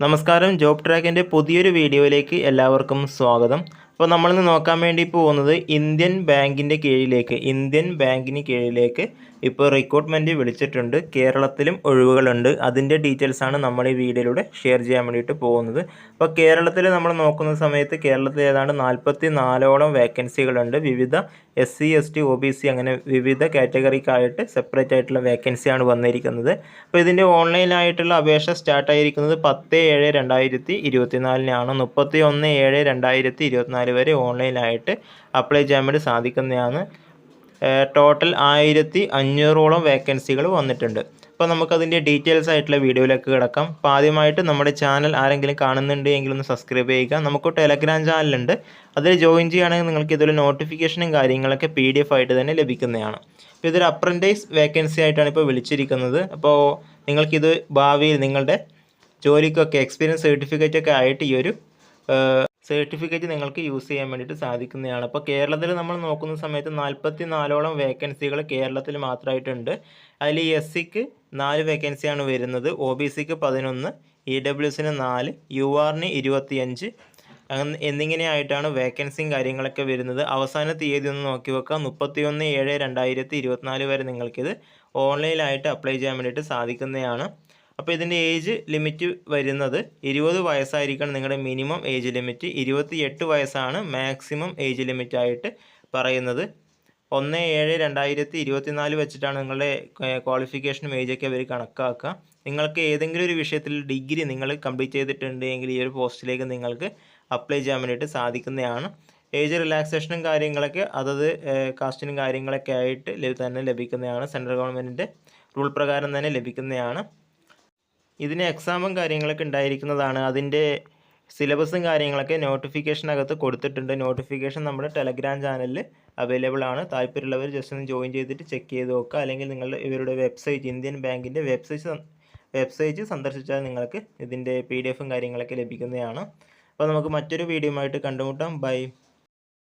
നമസ്കാരം ജോബ് ട്രാക്കിന്റെ പുതിയൊരു വീഡിയോയിലേക്ക് എല്ലാവർക്കും സ്വാഗതം. അപ്പോൾ നമ്മളിന്ന് നോക്കാൻ വേണ്ടി പോകുന്നത് ഇന്ത്യൻ ബാങ്കിന്റെ കീഴിലേക്ക് ഇന്ത്യൻ ബാങ്കിന് കീഴിലേക്ക് ഇപ്പോൾ റിക്രൂട്ട്മെന്റ് വിളിച്ചിട്ടുണ്ട്. കേരളത്തിലും ഒഴിവുകളുണ്ട്. അതിന്റെ ഡീറ്റെയിൽസാണ് നമ്മൾ ഈ വീഡിയോയിലൂടെ ഷെയർ ചെയ്യാൻ വേണ്ടിയിട്ട് പോകുന്നത്. അപ്പോൾ കേരളത്തിൽ നമ്മൾ നോക്കുന്ന സമയത്ത് കേരളത്തിൽ ഏതാണ്ട് നാൽപ്പത്തി നാലോളം വേക്കൻസികളുണ്ട് വിവിധ S C S T O B C അങ്ങനെ വിവിധ കാറ്റഗറിക്കായിട്ട് സെപ്പറേറ്റ് ആയിട്ടുള്ള വേക്കൻസിയാണ് വന്നിരിക്കുന്നത്. അപ്പോൾ ഇതിന്റെ ഓൺലൈനായിട്ടുള്ള അപേക്ഷ സ്റ്റാർട്ടായിരിക്കുന്നത് പത്ത് ഏഴ് രണ്ടായിരത്തി ഇരുപത്തിനാലിനാണ്. മുപ്പത്തി ഒന്ന് ഏഴ് രണ്ടായിരത്തി ഇരുപത്തിനാല് വരെ ഓൺലൈനായിട്ട് അപ്ലൈ ചെയ്യാൻ വേണ്ടി സാധിക്കുന്നതാണ്. ടോട്ടൽ ആയിരത്തി അഞ്ഞൂറോളം വേക്കൻസികൾ വന്നിട്ടുണ്ട്. അപ്പോൾ നമുക്കതിന്റെ ഡീറ്റെയിൽസ് ആയിട്ടുള്ള വീഡിയോയിലേക്ക് കിടക്കാം. അപ്പോൾ ആദ്യമായിട്ട് നമ്മുടെ ചാനൽ ആരെങ്കിലും കാണുന്നുണ്ട് എങ്കിൽ ഒന്ന് സബ്സ്ക്രൈബ് ചെയ്യുക. നമുക്ക് ടെലഗ്രാം ചാനലുണ്ട്. അതിൽ ജോയിൻ ചെയ്യുകയാണെങ്കിൽ നിങ്ങൾക്ക് ഇതൊരു നോട്ടിഫിക്കേഷനും കാര്യങ്ങളൊക്കെ പി ഡി എഫ് ആയിട്ട് തന്നെ ലഭിക്കുന്നതാണ്. അപ്പോൾ ഇതൊരു അപ്രന്റൈസ് വേക്കൻസി ആയിട്ടാണ് ഇപ്പോൾ വിളിച്ചിരിക്കുന്നത്. അപ്പോൾ നിങ്ങൾക്കിത് ഭാവിയിൽ നിങ്ങളുടെ ജോലിക്കൊക്കെ എക്സ്പീരിയൻസ് സർട്ടിഫിക്കറ്റ് ഒക്കെ ആയിട്ട് ഈ ഒരു സർട്ടിഫിക്കറ്റ് നിങ്ങൾക്ക് യൂസ് ചെയ്യാൻ വേണ്ടിയിട്ട് സാധിക്കുന്നതാണ്. അപ്പോൾ കേരളത്തിൽ നമ്മൾ നോക്കുന്ന സമയത്ത് നാൽപ്പത്തി നാലോളം വേക്കൻസികൾ കേരളത്തിൽ മാത്രമായിട്ടുണ്ട്. അതിൽ എസ് സിക്ക് നാല് വേക്കൻസിയാണ് വരുന്നത്. ഒ ബി സിക്ക് പതിനൊന്ന് ഇ ഡബ്ല്യു എസിന് നാല് യു ആറിന് ഇരുപത്തിയഞ്ച്. എന്നിങ്ങനെയായിട്ടാണ് വേക്കൻസിയും കാര്യങ്ങളൊക്കെ വരുന്നത്. അവസാന തീയതി ഒന്ന് നോക്കി വെക്കാം. മുപ്പത്തിയൊന്ന് ഏഴ് രണ്ടായിരത്തി ഇരുപത്തിനാല് വരെ നിങ്ങൾക്കിത് ഓൺലൈനായിട്ട് അപ്ലൈ ചെയ്യാൻ വേണ്ടിയിട്ട് സാധിക്കുന്നതാണ്. അപ്പോൾ ഇതിന്റെ ഏജ് ലിമിറ്റ് വരുന്നത് ഇരുപത് വയസ്സായിരിക്കണം നിങ്ങളുടെ മിനിമം ഏജ് ലിമിറ്റ്. ഇരുപത്തി എട്ട് വയസ്സാണ് മാക്സിമം ഏജ് ലിമിറ്റ് ആയിട്ട് പറയുന്നത്. ഒന്ന് ഏഴ് രണ്ടായിരത്തി ഇരുപത്തിനാല് വെച്ചിട്ടാണ് നിങ്ങളുടെ ക്വാളിഫിക്കേഷനും ഏജൊക്കെ അവർ കണക്കാക്കുക. നിങ്ങൾക്ക് ഏതെങ്കിലും ഒരു വിഷയത്തിൽ ഡിഗ്രി നിങ്ങൾ കംപ്ലീറ്റ് ചെയ്തിട്ടുണ്ടെങ്കിൽ ഈ ഒരു പോസ്റ്റിലേക്ക് നിങ്ങൾക്ക് അപ്ലൈ ചെയ്യാൻ വേണ്ടിയിട്ട് സാധിക്കുന്നതാണ്. ഏജ് റിലാക്സേഷനും കാര്യങ്ങളൊക്കെ അതത് കാസ്റ്റിനും കാര്യങ്ങളൊക്കെ ആയിട്ട് തന്നെ ലഭിക്കുന്നതാണ്. സെൻട്രൽ ഗവൺമെന്റിന്റെ റൂൾ പ്രകാരം തന്നെ ലഭിക്കുന്നതാണ്. ഇതിന് എക്സാമും കാര്യങ്ങളൊക്കെ ഉണ്ടായിരിക്കുന്നതാണ്. അതിന്റെ സിലബസും കാര്യങ്ങളൊക്കെ നോട്ടിഫിക്കേഷനകത്ത് കൊടുത്തിട്ടുണ്ട്. നോട്ടിഫിക്കേഷൻ നമ്മുടെ ടെലഗ്രാം ചാനലിൽ അവൈലബിൾ ആണ്. താല്പര്യമുള്ളവർ ജസ്റ്റ് ഒന്ന് ജോയിൻ ചെയ്തിട്ട് ചെക്ക് ചെയ്ത് നോക്കുക. അല്ലെങ്കിൽ നിങ്ങളുടെ ഇവരുടെ വെബ്സൈറ്റ് ഇന്ത്യൻ ബാങ്കിന്റെ വെബ്സൈറ്റ് വെബ്സൈറ്റ് സന്ദർശിച്ചാൽ നിങ്ങൾക്ക് ഇതിന്റെ പി ഡി എഫും കാര്യങ്ങളൊക്കെ ലഭിക്കുന്നതാണ്. അപ്പോൾ നമുക്ക് മറ്റൊരു വീഡിയോ ആയിട്ട് കണ്ടുമുട്ടാം. ബൈ